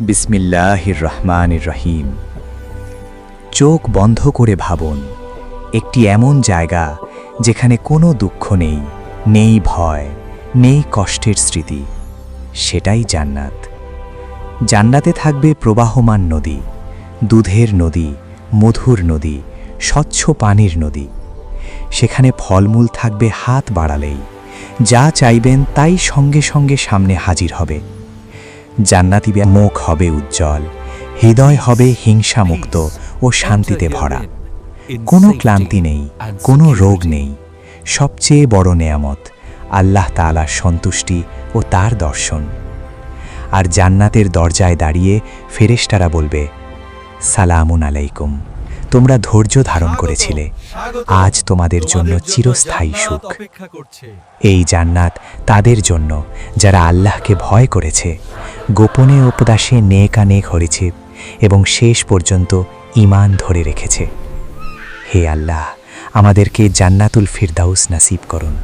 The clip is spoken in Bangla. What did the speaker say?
বিসমিল্লাহির রহমানির রহিম। চোখ বন্ধ করে ভাবুন, একটি এমন জায়গা যেখানে কোনো দুঃখ নেই নেই ভয়, নেই কষ্টের স্মৃতি। সেটাই জান্নাত। জান্নাতে থাকবে প্রবাহমান নদী, দুধের নদী, মধুর নদী, স্বচ্ছ পানির নদী। সেখানে ফলমূল থাকবে হাত বাড়ালেই, যা চাইবেন তাই সঙ্গে সঙ্গে সামনে হাজির হবে। জান্নাতি মুখ হবে উজ্জ্বল, হৃদয় হবে হিংসামুক্ত ও শান্তিতে ভরা। কোনো ক্লান্তি নেই, কোনো রোগ নেই। সবচেয়ে বড় নেয়ামত আল্লাহ তালার সন্তুষ্টি ও তার দর্শন। আর জান্নাতের দরজায় দাঁড়িয়ে ফেরেশতারা বলবে, সালামুন আলাইকুম। তোমরা ধৈর্য ধারণ করেছিলে। আজ তোমাদের জন্য চিরস্থায়ী সুখ। করছে। এই জান্নাত তাদের জন্য যারা আল্লাহকে ভয় করেছে। গোপনে উপদাসে নেক আনেক হরেছে এবং শেষ পর্যন্ত ইমান ধরে রেখেছে। হে আল্লাহ আমাদেরকে জান্নাতুল ফিরদাউস নাসিব করুন।